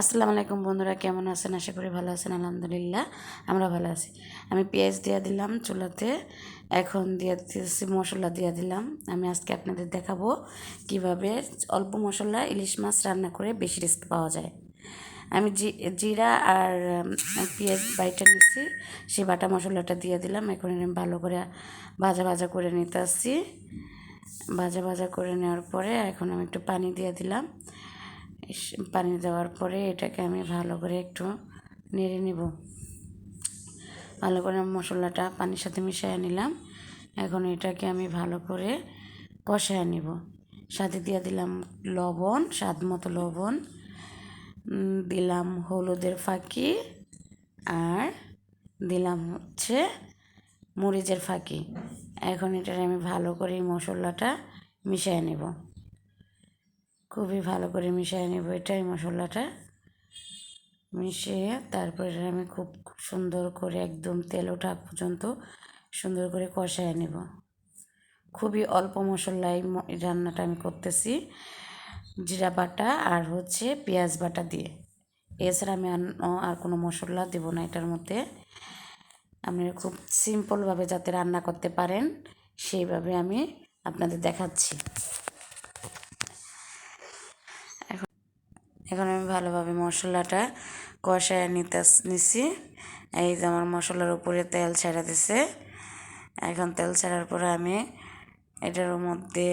আসসালামু আলাইকুম বন্ধুরা, কেমন আছেন? আশা করি ভালো আছেন, আলহামদুলিল্লাহ, আমরা ভালো আছি। আমি পেঁয়াজ দিয়ে দিলাম চুলাতে, এখন দিয়ে দিতেছি মশলা দিয়ে দিলাম। আমি আজকে আপনাদের দেখাবো কীভাবে অল্প মশলা ইলিশ মাছ রান্না করে বেশি রেসিপি পাওয়া যায়। আমি জিরা আর পেঁয়াজ বাইটা নিচ্ছি সেই বাটা মশলাটা দিয়ে দিলাম। এখন আমি ভালো করে ভাজা ভাজা করে নিতে আসছি ভাজা ভাজা করে নেওয়ার পরে এখন আমি একটু পানি দিয়ে দিলাম। পানি দেওয়ার পরে এটাকে আমি ভালো করে একটু নেড়ে নিব। ভালো করে মশলাটা পানির সাথে মিশিয়ে নিলাম। এখন এটাকে আমি ভালো করে কষায় নিব। সাথে দিয়ে দিলাম লবণ, স্বাদ মতো লবণ দিলাম হলুদের ফাঁকি আর দিলাম হচ্ছে মরিচের ফাঁকি। এখন এটার আমি ভালো করে মশলাটা মিশিয়ে নেব। খুবই ভালো করে মিশিয়ে নেব এটাই মশলাটা। মিশিয়ে তারপরে আমি খুব সুন্দর করে একদম তেল ওঠা পর্যন্ত সুন্দর করে কষায় নেব। খুবই অল্প মশলায় রান্নাটা আমি করতেছি জিরা বাটা আর হচ্ছে পেঁয়াজ বাটা দিয়ে। এছাড়া আমি আর- কোনো মশলা দেবো না এটার মধ্যে। আপনারা খুব সিম্পলভাবে যাতে রান্না করতে পারেন, সেইভাবে আমি আপনাদের দেখাচ্ছি। এখন আমি ভালোভাবে মশলাটা কষায় নিতে নিছি। এই যে আমার মশলার উপরে তেল ছেড়ে দিছে। এখন তেল ছাড়ার পরে আমি এটার মধ্যে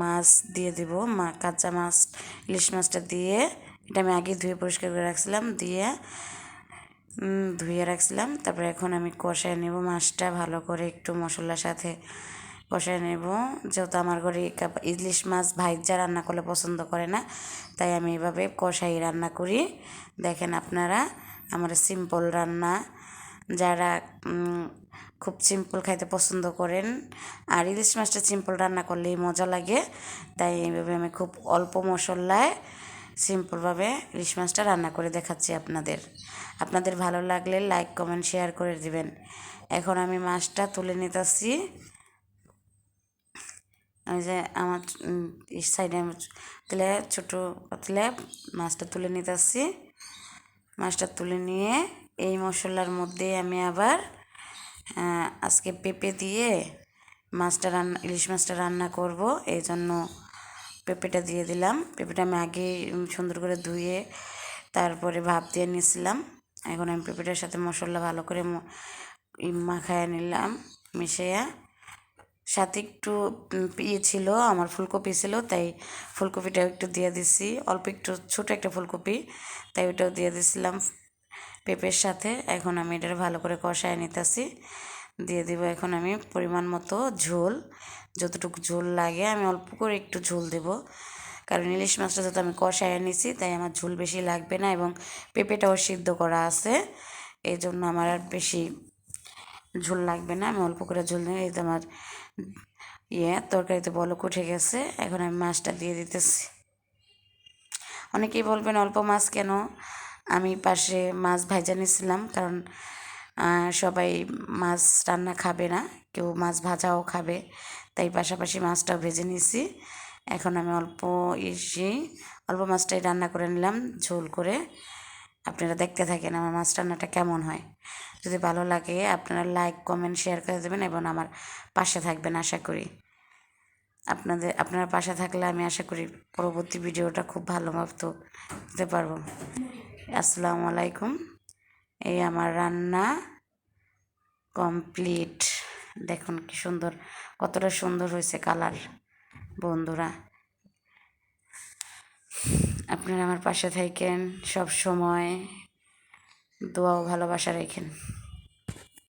মাছ দিয়ে দিব। মা, কাঁচা মাছ, ইলিশ মাছটা দিয়ে এটা আমি আগে ধুয়ে পরিষ্কার করে রাখছিলাম। দিয়ে ধুয়ে রাখছিলাম। তারপরে এখন আমি কষায় নেব। মাছটা ভালো করে একটু মশলার সাথে কষায় নেব। যেহেতু আমার ঘরে ইলিশ মাছ ভাইজা রান্না করলে পছন্দ করে না, তাই আমি এভাবে কষাই রান্না করি। দেখেন আপনারা, আমার সিম্পল রান্না। যারা খুব সিম্পল খাইতে পছন্দ করেন, আর ইলিশ মাছটা সিম্পল রান্না করলেই মজা লাগে, তাই এইভাবে আমি খুব অল্প মশলায় সিম্পলভাবে ইলিশ মাছটা রান্না করে দেখাচ্ছি আপনাদের। আপনাদের ভালো লাগলে লাইক কমেন্ট শেয়ার করে দিবেন। এখন আমি মাছটা তুলে নিতেছি। আমি যে আমার সাইডে আমি ছোটো পাতলে মাছটা তুলে নিতে আসছি মাছটা তুলে নিয়ে এই মশলার মধ্যে আমি আবার আজকে পেঁপে দিয়ে মাছটা রান্না, ইলিশ মাছটা রান্না করব। এই জন্য পেঁপেটা দিয়ে দিলাম। পেঁপেটা আমি আগে সুন্দর করে ধুয়ে তারপরে ভাপ দিয়ে নিয়েছিলাম। এখন আমি পেঁপেটার সাথে মশলা ভালো করে মাখায় নিলাম মিশিয়ে সাথে একটু ইয়ে ছিল, আমার ফুলকপি ছিল, তাই ফুলকপিটাও একটু দিয়ে দিছি। অল্প একটু, ছোটো একটা ফুলকপি, তাই ওটাও দিয়ে দিছিলাম পেঁপের সাথে। এখন আমি এটা ভালো করে কষায় নিতেছি। দিয়ে দিব এখন আমি পরিমাণ মতো ঝোল। যতটুকু ঝোল লাগে, আমি অল্প করে একটু ঝোল দেব। কারণ ইলিশ মাছটা যেহেতু আমি কষায় নিছি, তাই আমার ঝোল বেশি লাগবে না এবং পেঁপেটাও সিদ্ধ করা আছে। এই জন্য আমার আর বেশি ঝোল লাগবে না, আমি অল্প করে ঝোল নিয়ে এই তো আমার ইয়ে তরকারিতে বলক উঠে গেছে, এখন আমি মাছটা দিয়ে দিতেছি। অনেকেই বলবেন অল্প মাছ কেন? আমি পাশে মাছ ভাজা নিয়েছিলাম, কারণ সবাই মাছ রান্না খাবে না, কেউ মাছ ভাজাও খাবে, তাই পাশাপাশি মাছটাও ভেজে নিয়েছি। এখন আমি অল্প ইসি, অল্প মাছটাই রান্না করে নিলাম ঝোল করে। আপনারা দেখতে থাকেন আমার মাছ রান্নাটা কেমন হয়। যদি ভালো লাগে, আপনারা লাইক কমেন্ট শেয়ার করে দেবেন এবং আমার পাশে থাকবেন আশা করি। আপনাদের, আপনার পাশে থাকলে আমি আশা করি পরবর্তী ভিডিওটা খুব ভালো মতো দিতে পারব। আসসালামু আলাইকুম। এই আমার রান্না কমপ্লিট দেখুন কি সুন্দর, কতটা সুন্দর হয়েছে কালার বন্ধুরা। আপনারা আমার পাশে থাকেন সব সময়। দোয়াও ভালোবাসা রেখেন।